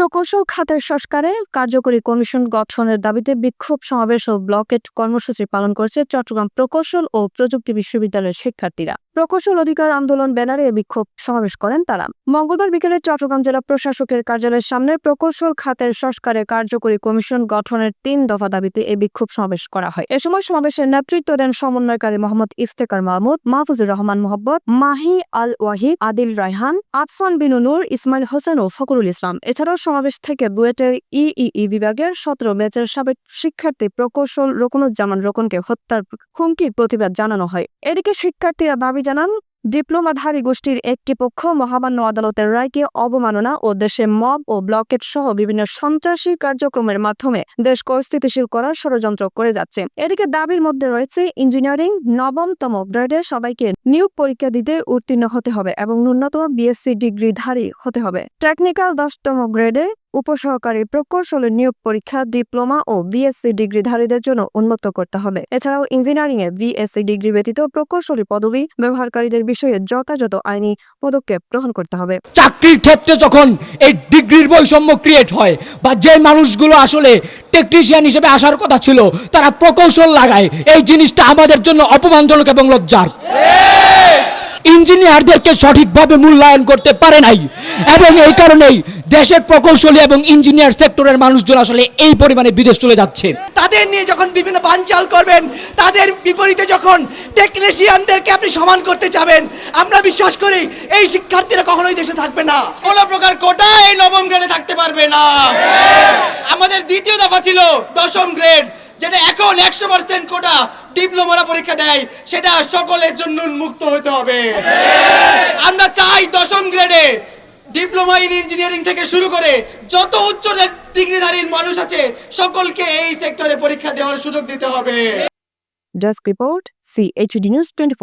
প্রকৌশল খাতের সংস্কারে কার্যকরী কমিশন গঠনের দাবিতে বিক্ষোভ সমাবেশ ও ব্লকেট কর্মসূচি পালন করেছে চট্টগ্রাম প্রকৌশল ও প্রযুক্তি বিশ্ববিদ্যালয়ের শিক্ষার্থীরা। প্রকৌশল অধিকার আন্দোলন ব্যানারে বিক্ষোভ সমাবেশ করেন তারা। মঙ্গলবার বিকেলে চট্টগ্রাম জেলা প্রশাসকের কার্যালয়ের সামনে প্রকৌশল খাতের সংস্কারে কার্যকরী কমিশন গঠনের তিন দফা দাবিতে এই বিক্ষোভ সমাবেশ করা হয়। এ সময় সমাবেশের নেতৃত্ব দেন সমন্বয়কারী মোহাম্মদ ইফতেকার মাহমুদ, মাহফুজুর রহমান মোহাম্মদ মাহি আল ওয়াহিদ আদিল রায়হান, আফসান বিনু নূর, ইসমাইল হোসেন ও ফখরুল ইসলাম। এছাড়াও সমাবেশ থেকে বুয়েটের ইইই বিভাগের সতেরো ব্যাচের সাবেক শিক্ষার্থী প্রকৌশল রকুনুজ্জামান রকুনকে হত্যার হুমকির প্রতিবাদ জানানো হয়। এদিকে শিক্ষার্থীরা দাবি জানান, ডিপ্লোমাধারী গোষ্ঠীর একটি পক্ষ মহামান্য আদালতের রায়কে অবমাননা ও দেশে মব ও ব্লকেট সহ বিভিন্ন সন্ত্রাসী কার্যক্রমের মাধ্যমে দেশকে অস্থিতিশীল করার ষড়যন্ত্র করে যাচ্ছে। এদিকে দাবির মধ্যে রয়েছে, ইঞ্জিনিয়ারিং নবমতম গ্রেডে সবাইকে নিয়োগ পরীক্ষা দিতে উত্তীর্ণ হতে হবে এবং ন্যূনতম বিএসসি ডিগ্রিধারী হতে হবে। টেকনিক্যাল দশতম গ্রেডে উপসহকারী প্রকৌশলের নিয়োগ পরীক্ষা ডিপ্লোমা ও বিএসসি ডিগ্রিধারীদের জন্য উন্মুক্ত করতে হবে। এছাড়াও ইঞ্জিনিয়ারিং এ বিএসসি ডিগ্রি ব্যতীত প্রকৌশলী পদবি ব্যবহারকারীদের বিষয়ে যথাযথ আইনি পদক্ষেপ গ্রহণ করতে হবে। চাকরির ক্ষেত্রে যখন এই ডিগ্রির বৈষম্য ক্রিয়েট হয় বা যে মানুষগুলো আসলে টেকনিশিয়ান হিসেবে আসার কথা ছিল তারা প্রকৌশল লাগায় এই জিনিসটা আমাদের জন্য অপমানজনক এবং লজ্জার। ইঞ্জিনিয়ারদেরকে সঠিকভাবে মূল্যায়ন করতে পারে নাই এবং এই কারণেই দেশের প্রকৌশলী এবং ইঞ্জিনিয়ার সেক্টরের মানুষজন আসলে এই পরিমাণে বিদেশ চলে যাচ্ছে। তাদের নিয়ে যখন বিভিন্ন বানচাল করবেন তাদের বিপরীতে যখন টেকনিশিয়ানদেরকে আপনি সমান করতে চাবেন আমরা বিশ্বাস করি এই শিক্ষার্থীরা কখনোই দেশে থাকবে না। কোনো প্রকার কোটা এই নবম গ্রেডে থাকতে পারবে না। আমাদের দ্বিতীয় দফা ছিল দশম গ্রেড যেটা এখন একশো পার্সেন্ট কোটা ডিপ্লোমারা পরীক্ষা দেয় সেটা সকলের জন্য উন্মুক্ত হতে হবে। আমরা চাই দশম গ্রেডে ডিপ্লোমা ইন ইঞ্জিনিয়ারিং থেকে শুরু করে যত উচ্চ ডিগ্রিধারীর মানুষ আছে, সকলকে এই সেক্টরে পরীক্ষা দেওয়ার সুযোগ দিতে হবে। Desk report CHD news twenty